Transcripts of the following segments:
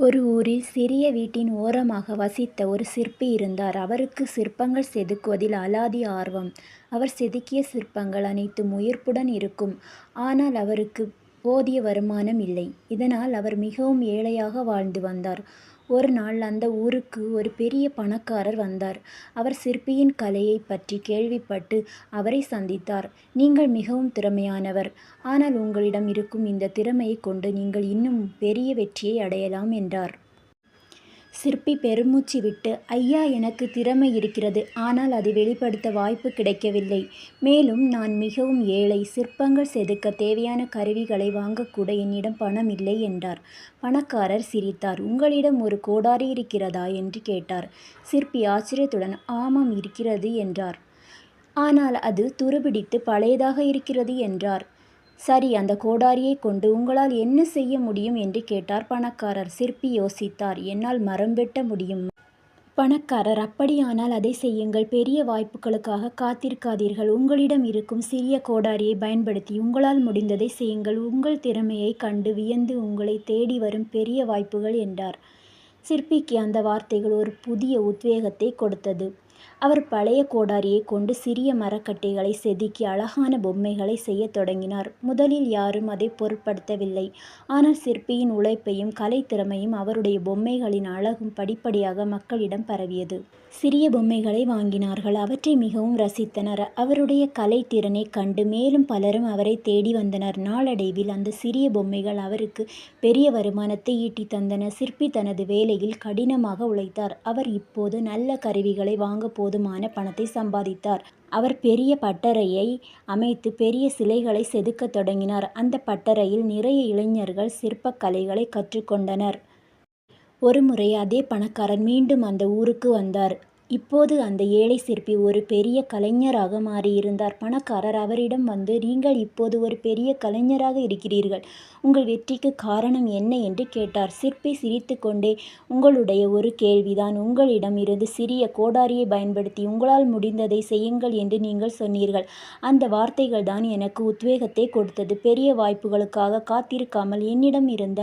ஒரு ஊரில் சிறிய வீட்டின் ஓரமாக வசித்த ஒரு சிற்பி இருந்தார். அவருக்கு சிற்பங்கள் செதுக்குவதில் அலாதி ஆர்வம். அவர் செதுக்கிய சிற்பங்கள் அனைத்தும் உயிர்ப்புடன் இருக்கும். ஆனால் அவருக்கு போதிய வருமானம் இல்லை. இதனால் அவர் மிகவும் ஏழையாக வாழ்ந்து வந்தார். ஒரு நாள் அந்த ஊருக்கு ஒரு பெரிய பணக்காரர் வந்தார். அவர் சிற்பியின் கலையைப் பற்றி கேள்விப்பட்டு அவரை சந்தித்தார். நீங்கள் மிகவும் திறமையானவர். ஆனால் உங்களிடம் இருக்கும் இந்த திறமையைக் கொண்டு நீங்கள் இன்னும் பெரிய வெற்றியை அடையலாம் என்றார். சிற்பி பெருமூச்சு விட்டு ஐயா எனக்கு திறமை இருக்கிறது. ஆனால் அதை வெளிப்படுத்த வாய்ப்பு கிடைக்கவில்லை. மேலும் நான் மிகவும் ஏழை. சிற்பங்கள் செதுக்க தேவையான கருவிகளை வாங்கக்கூட என்னிடம் பணம் இல்லை என்றார். பணக்காரர் சிரித்தார். உங்களிடம் ஒரு கோடாரி இருக்கிறதா? என்று கேட்டார். சிற்பி ஆச்சரியத்துடன் ஆமாம் இருக்கிறது என்றார். ஆனால் அது துருபிடித்து பழையதாக இருக்கிறது என்றார். சரி அந்த கோடாரியைக் கொண்டு உங்களால் என்ன செய்ய முடியும்? என்று கேட்டார் பணக்காரர். சிற்பி யோசித்தார். என்னால் மரம் வெட்ட முடியும். பணக்காரர் அப்படியானால் அதை செய்யுங்கள். பெரிய வாய்ப்புகளுக்காக காத்திருக்காதீர்கள். உங்களிடம் இருக்கும் சிறிய கோடாரியை பயன்படுத்தி உங்களால் முடிந்ததை செய்யுங்கள். உங்கள் திறமையைக் கண்டு வியந்து உங்களை தேடி வரும் பெரிய வாய்ப்புகள் என்றார். சிற்பிக்கு அந்த வார்த்தைகள் ஒரு புதிய உத்வேகத்தைக் கொடுத்தது. அவர் பழைய கோடாரியைக் கொண்டு சிறிய மரக்கட்டைகளை செதுக்கி அழகான பொம்மைகளை செய்யத் தொடங்கினார். முதலில் யாரும் அதை பொருட்படுத்தவில்லை. ஆனால் சிற்பியின் உழைப்பையும் கலைத்திறமையும் அவருடைய பொம்மைகளின் அழகும் படிப்படியாக மக்களிடம் பரவியது. சிறிய பொம்மைகளை வாங்கினார்கள். அவற்றை மிகவும் ரசித்தனர். அவருடைய கலைத்திறனை கண்டு மேலும் பலரும் அவரை தேடி வந்தனர். நாளடைவில் அந்த சிறிய பொம்மைகள் அவருக்கு பெரிய வருமானத்தை ஈட்டி தந்தன. சிற்பி தனது வேலையில் கடினமாக உழைத்தார். அவர் இப்போது நல்ல கருவிகளை வாங்க போதுமான பணத்தை சம்பாதித்தார். அவர் பெரிய பட்டறையை அமைத்து பெரிய சிலைகளை செதுக்கத் தொடங்கினார். அந்த பட்டறையில் நிறைய இளைஞர்கள் சிற்பக் கற்றுக்கொண்டனர் கற்றுக் ஒருமுறை அதே பணக்காரர் மீண்டும் அந்த ஊருக்கு வந்தார். இப்போது அந்த ஏழை சிற்பி ஒரு பெரிய கலைஞராக மாறியிருந்தார். பணக்காரர் அவரிடம் வந்து நீங்கள் இப்போது ஒரு பெரிய கலைஞராக இருக்கிறீர்கள். உங்கள் வெற்றிக்கு காரணம் என்ன? என்று கேட்டார். சிற்பி சிரித்துக்கொண்டே உங்களுடைய ஒரு கேள்விதான். உங்களிடம் இருந்து சிறிய கோடாரியை பயன்படுத்தி உங்களால் முடிந்ததை செய்யுங்கள் என்று நீங்கள் சொன்னீர்கள். அந்த வார்த்தைகள் தான் எனக்கு உத்வேகத்தை கொடுத்தது. பெரிய வாய்ப்புகளுக்காக காத்திருக்காமல் என்னிடம் இருந்த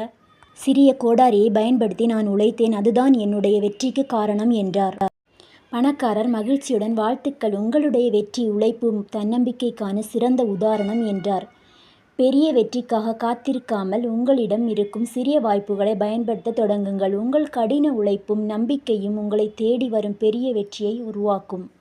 சிறிய கோடாரியை பயன்படுத்தி நான் உழைத்தேன். அதுதான் என்னுடைய வெற்றிக்கு காரணம் என்றார். பணக்காரர் மகிழ்ச்சியுடன் வாழ்த்துக்கள். உங்களுடைய வெற்றி உழைப்பு தன்னம்பிக்கைக்கான சிறந்த உதாரணம் என்றார். பெரிய வெற்றிக்காக காத்திருக்காமல் உங்களிடம் இருக்கும் சிறிய வாய்ப்புகளை பயன்படுத்தத் தொடங்குங்கள். உங்கள் கடின உழைப்பும் நம்பிக்கையும் உங்களைத் தேடி வரும் பெரிய வெற்றியை உருவாக்கும்.